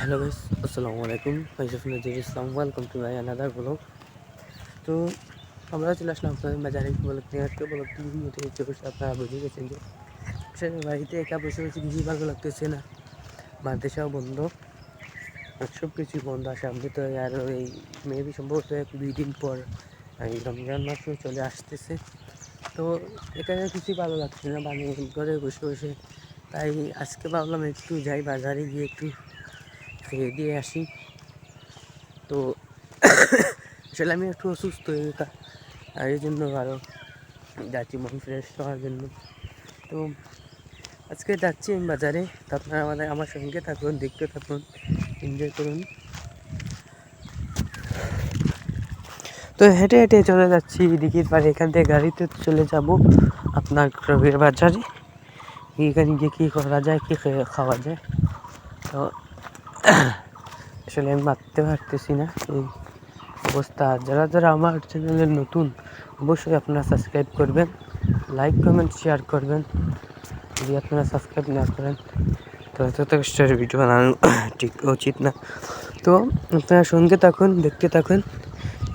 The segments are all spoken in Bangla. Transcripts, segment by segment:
হ্যালো গাইস, আসসালামু আলাইকুম। ফাইজুফ Nazir Islam welcome to my another blog তো আমরা চলে আসলাম আপনাদের বাজারে ব্লগ নিয়ে। আজকে ব্লগ টিভি চলছে আপনারা বুঝে গেছেন যে বাড়িতে একা বসে বসে কিছুই ভালো লাগতেছে না। মাদ্রাসাও বন্ধ সব কিছুই বন্ধ। আসে আমি তো আর এই মেবি সম্ভবত এক দুই দিন পর এই রমজান মাসও চলে আসতেছে। তো এখানে কিছুই ভালো লাগছে না মানে ঘরে বসে বসে। তাই আজকে ভাবলাম একটু যাই বাজারে গিয়ে একটু খেয়ে দিয়ে আসি। তো আসলে আমি একটু অসুস্থ হয়ে আর এই জন্য আরও যাচ্ছি মন ফ্রেশ হওয়ার জন্য। তো আজকে যাচ্ছি আমি বাজারে। তো আপনারা আমাদের, আমার সঙ্গে থাকুন, দেখতে থাকুন এনজয় করুন। তো হেঁটে হেঁটে চলে যাচ্ছি দিঘির পাড়ে এখান থেকে গাড়িতে চলে যাব আপনার রবির বাজারে। এখানে গিয়ে কী করা যায়, কী খাওয়া যায়। তো আসলে আমি মারতে পারতেছি না এই অবস্থা। যারা যারা আমার চ্যানেলে নতুন, অবশ্যই আপনারা সাবস্ক্রাইব করবেন লাইক কমেন্ট শেয়ার করবেন, যদি আপনারা সাবস্ক্রাইব না করেন, তাহলে তত কষ্টের ভিডিও বানানো ঠিক উচিত না। তো আপনারা সঙ্গে থাকুন, দেখতে থাকুন।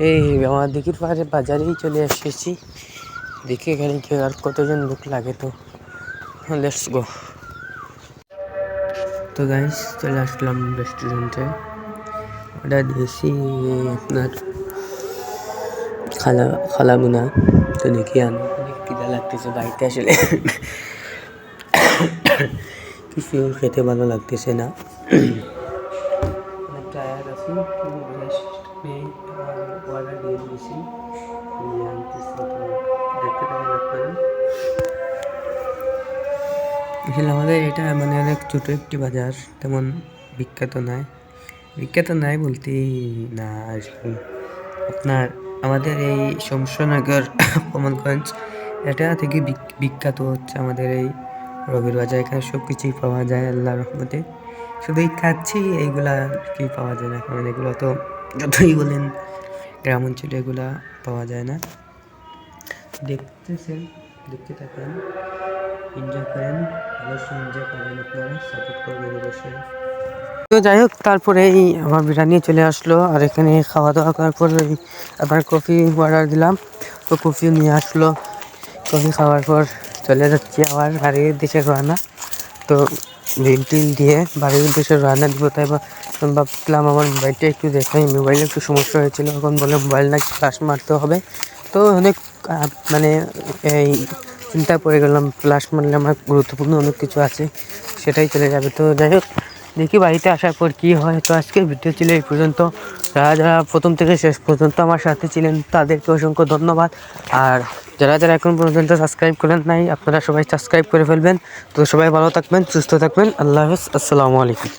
এই আমার দিকির পাহাড়ে বাজারেই চলে এসেছি। দেখি এখানে কি আর কতজন লোক লাগে তো। লেটস গো তো গাইস চলে আসলাম রেস্টুরেন্টে অর্ডার দিয়েছি আপনার খালা খালা মুনা তো দেখি আমি খিদা লাগতেছে বাড়িতে আসলে। কিছু খেতে ভালো লাগতেছে না। টায়ার্ড আছি অর্ডার দিয়ে দিয়েছি। আসলে আমাদের এটা মানে অনেক ছোটো একটি বাজার, তেমন বিখ্যাত নয়। বিখ্যাত নাই বলতেই না আর আপনার আমাদের এই শমশনগর, কমলগঞ্জ, এটা থেকে বিখ্যাত হচ্ছে আমাদের এই রবির বাজার। এখানে সব কিছুই পাওয়া যায়, আল্লাহ রহমতে। শুধু এই খাচ্ছি এইগুলা কি পাওয়া যায় না? কারণ এগুলো তো যতই বলেন গ্রাম অঞ্চলে এগুলা পাওয়া যায় না। দেখতেছেন, দেখতে থাকেন। এনজয় করেন, অবশ্যই এনজয় করবেন আপনারা সাপোর্ট করবেন অবশ্যই। তো যাই হোক, তারপরে এই আমার বিরিয়ানি চলে আসলো, আর এখানে খাওয়া দাওয়া করার পর ওই আবার কফি অর্ডার দিলাম। তো কফি নিয়ে আসলো। কফি খাওয়ার পর চলে যাচ্ছি আবার বাড়ির দেশে রান্না তো বিল টিল দিয়ে বাড়ির দেশে রান্না দিব, তাই বা- ভাবলাম আমার মোবাইলটা একটু দেখাই। মোবাইলে একটু সমস্যা হয়েছিল, এখন বলে মোবাইল নাকি ফ্লাশ মারতে হবে। তো অনেক মানে এই চিন্তা করে গেলাম ফ্লাশ মারলে আমার গুরুত্বপূর্ণ অনেক কিছু আছে, সেটাই চলে যাবে। তো যাই হোক, দেখি বাড়িতে আসার পর কী হয়। তো আজকের ভিডিও ছিল এই পর্যন্ত। যারা যারা প্রথম থেকে শেষ পর্যন্ত আমার সাথে ছিলেন, তাদেরকে অসংখ্য ধন্যবাদ। আর যারা যারা এখন পর্যন্ত সাবস্ক্রাইব করেন নাই, আপনারা সবাই সাবস্ক্রাইব করে ফেলবেন। তো সবাই ভালো থাকবেন, সুস্থ থাকবেন। আল্লাহ হাফেজ, আসসালামু আলাইকুম।